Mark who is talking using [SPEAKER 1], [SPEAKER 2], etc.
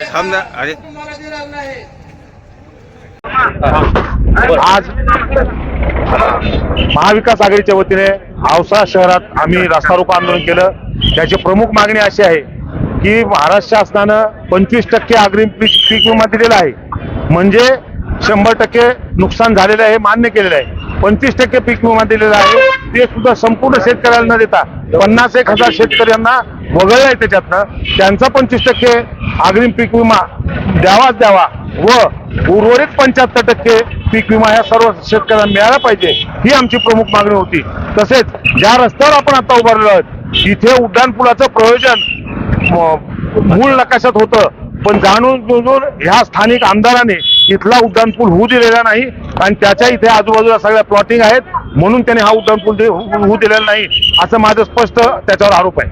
[SPEAKER 1] अरे.
[SPEAKER 2] आज महाविकास आघाडीच्या वतीने औसा शहरात आम्ही रस्ता रोको आंदोलन केलं. त्याची प्रमुख मागणी अशी आहे की महाराष्ट्र शासनानं पंचवीस टक्के अग्रिम पीक पीक विमा दिलेला आहे. म्हणजे शंभर टक्के नुकसान झालेलं आहे मान्य केलेलं आहे. पंचवीस टक्के पीक विमा दिलेला आहे. ते सुद्धा संपूर्ण शेतकऱ्याला न देता. पन्नास एक हजार शेतकऱ्यांना वगळलं आहे त्याच्यातनं. त्यांचा पंचवीस टक्के अग्रिम पीक विमा द्यावाच द्यावा व उर्वरित पंच्याहत्तर टक्के पीक विमा ह्या सर्व शेतकऱ्यांना मिळाला पाहिजे ही आमची प्रमुख मागणी होती. तसेच ज्या रस्त्यावर आपण आता उभारलो आहोत तिथे उड्डाणपुलाचं प्रयोजन मूळ नकाशात होतं. पण जाणून बुजून ह्या स्थानिक आमदाराने इथला उड्डाणपूल होऊ दिलेला नाही आणि त्याच्या इथे आजूबाजूला सगळ्या प्लॉटिंग आहेत. म्हणून त्याने हा उड्डाणपूल होऊ दिलेला नाही असं माझं स्पष्ट त्याच्यावर आरोप आहे.